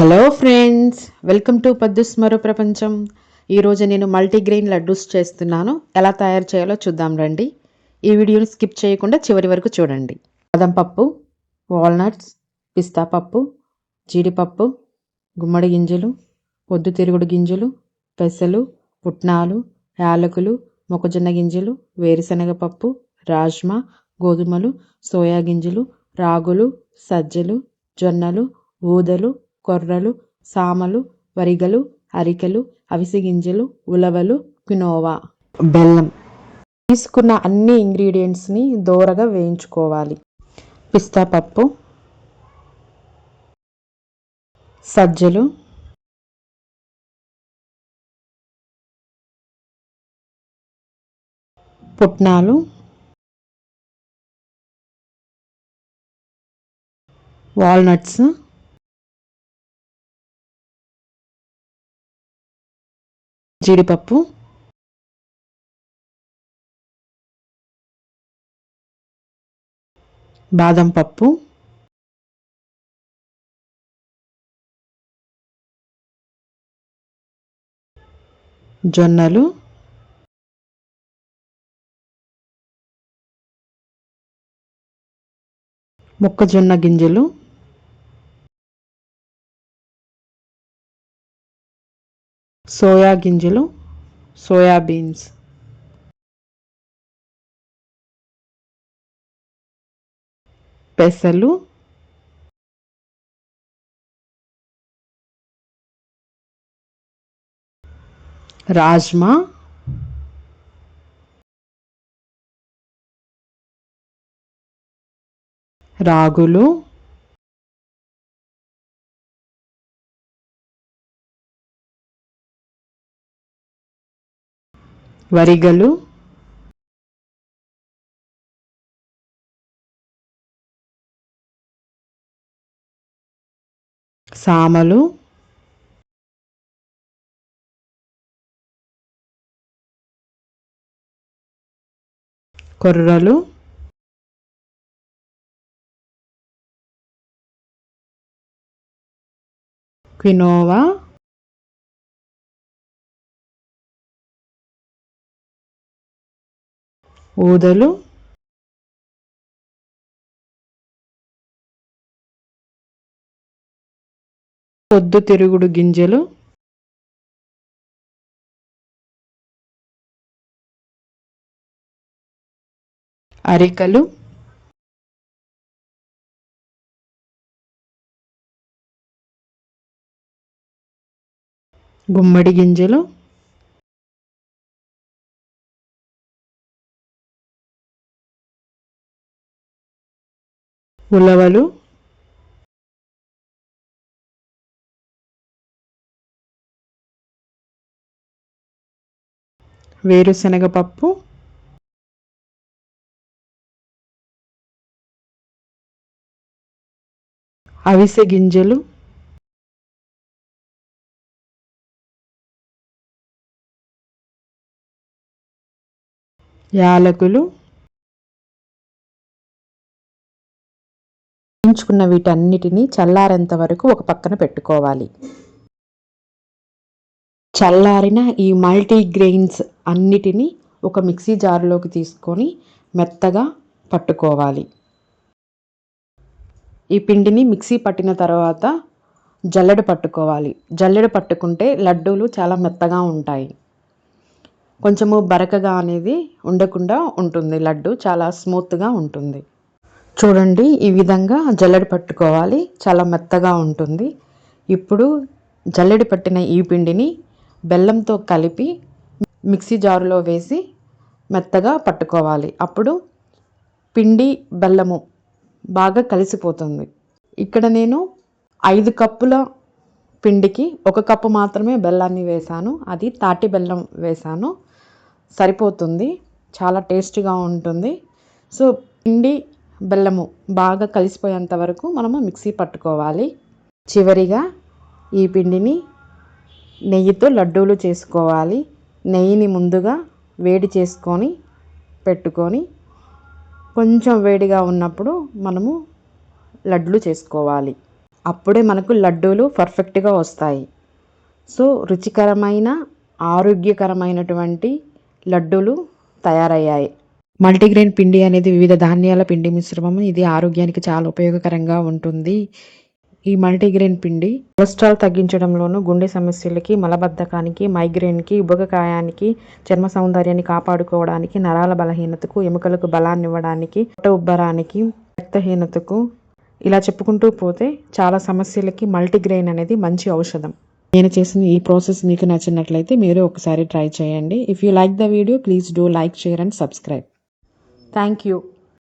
Hello friends welcome to Paddus మరో ప్రపంచం ఈరోజు నేను మల్టీగ్రెయిన్ లడ్డూస్ చేస్తున్నాను. ఎలా తయారు చేయాలో చూద్దాం రండి. ఈ వీడియోని స్కిప్ చేయకుండా చివరి వరకు చూడండి. బాదం పప్పు వాల్నట్స్ పిస్తా పప్పు జీడిపప్పు గుమ్మడి గింజలు పొద్దుతిరుగుడు గింజలు పెసలు పుట్నాలు యాలకులు మొక్కజొన్న గింజలు వేరుశనగ పప్పు రాజ్మా గోధుమలు సోయా గింజలు రాగులు సజ్జలు జొన్నలు ఊదలు కొర్రలు సామలు వరిగలు అరికెలు అవిసె గింజలు ఉలవలు క్వినోవా. బెల్లం. తీసుకున్న అన్ని ఇంగ్రీడియంట్స్ని దోరగా వేయించుకోవాలి. పిస్తా పప్పు. సజ్జలు. పుట్నాలు. వాల్నట్స్. జీడిపప్పు. బాదం పప్పు. జొన్నలు. మొక్కజొన్న గింజలు. సోయా గింజలు సోయాబీన్స్ పెసలు రాజ్మా రాగులు. వరిగలు సామలు కొర్రలు క్వినోవా ఊదలు. పొద్దుతిరుగుడు గింజలు. అరికలు. గుమ్మడి గింజలు. ఉలవలు వేరుశనగ పప్పు అవిసె గింజలు యాలకులు వేయించుకున్న వీటన్నిటిని చల్లారేంత వరకు ఒక పక్కన పెట్టుకోవాలి. చల్లారిన ఈ మల్టీగ్రెయిన్స్ అన్నిటినీ ఒక మిక్సీ జార్లోకి తీసుకొని మెత్తగా పట్టుకోవాలి. ఈ పిండిని మిక్సీ పట్టిన తర్వాత జల్లెడ పట్టుకోవాలి. జల్లెడ పట్టుకుంటే లడ్డూలు చాలా మెత్తగా ఉంటాయి. కొంచెము బరకగా అనేది ఉండకుండా ఉంటుంది. లడ్డు చాలా స్మూత్గా ఉంటుంది. చూడండి ఈ విధంగా జల్లెడ పట్టుకోవాలి. చాలా మెత్తగా ఉంటుంది. ఇప్పుడు జల్లెడ పట్టిన ఈ పిండిని బెల్లంతో కలిపి మిక్సీ జారులో వేసి మెత్తగా పట్టుకోవాలి. అప్పుడు పిండి బెల్లము బాగా కలిసిపోతుంది. ఇక్కడ నేను ఐదు కప్పుల పిండికి ఒక కప్పు మాత్రమే బెల్లాన్ని వేశాను. అది తాటి బెల్లం వేశాను. సరిపోతుంది. చాలా టేస్టీగా ఉంటుంది. సో పిండి బెల్లము బాగా కలిసిపోయేంత వరకు మనము మిక్సీ పట్టుకోవాలి. చివరిగా ఈ పిండిని నెయ్యితో లడ్డూలు చేసుకోవాలి. నెయ్యిని ముందుగా వేడి చేసుకొని పెట్టుకొని కొంచెం వేడిగా ఉన్నప్పుడు మనము లడ్లు చేసుకోవాలి. అప్పుడే మనకు లడ్డూలు పర్ఫెక్ట్గా వస్తాయి. సో రుచికరమైన ఆరోగ్యకరమైనటువంటి లడ్డూలు తయారయ్యాయి. మల్టీగ్రెయిన్ పిండి అనేది వివిధ ధాన్యాల పిండి మిశ్రమం. ఇది ఆరోగ్యానికి చాలా ఉపయోగకరంగా ఉంటుంది. ఈ మల్టీగ్రెయిన్ పిండి కొలెస్ట్రాల్ తగ్గించడంలోనూ గుండె సమస్యలకి మలబద్ధకానికి మైగ్రేన్కి ఉబకకాయానికి చర్మ సౌందర్యాన్ని కాపాడుకోవడానికి నరాల బలహీనతకు ఎముకలకు బలాన్ని ఇవ్వడానికి పొట్ట ఉబ్బరానికి రక్తహీనతకు ఇలా చెప్పుకుంటూ పోతే చాలా సమస్యలకి మల్టీగ్రెయిన్ అనేది మంచి ఔషధం. నేను చేసిన ఈ ప్రాసెస్ మీకు నచ్చినట్లయితే మీరు ఒకసారి ట్రై చేయండి. If you like the video please do like share and subscribe thank you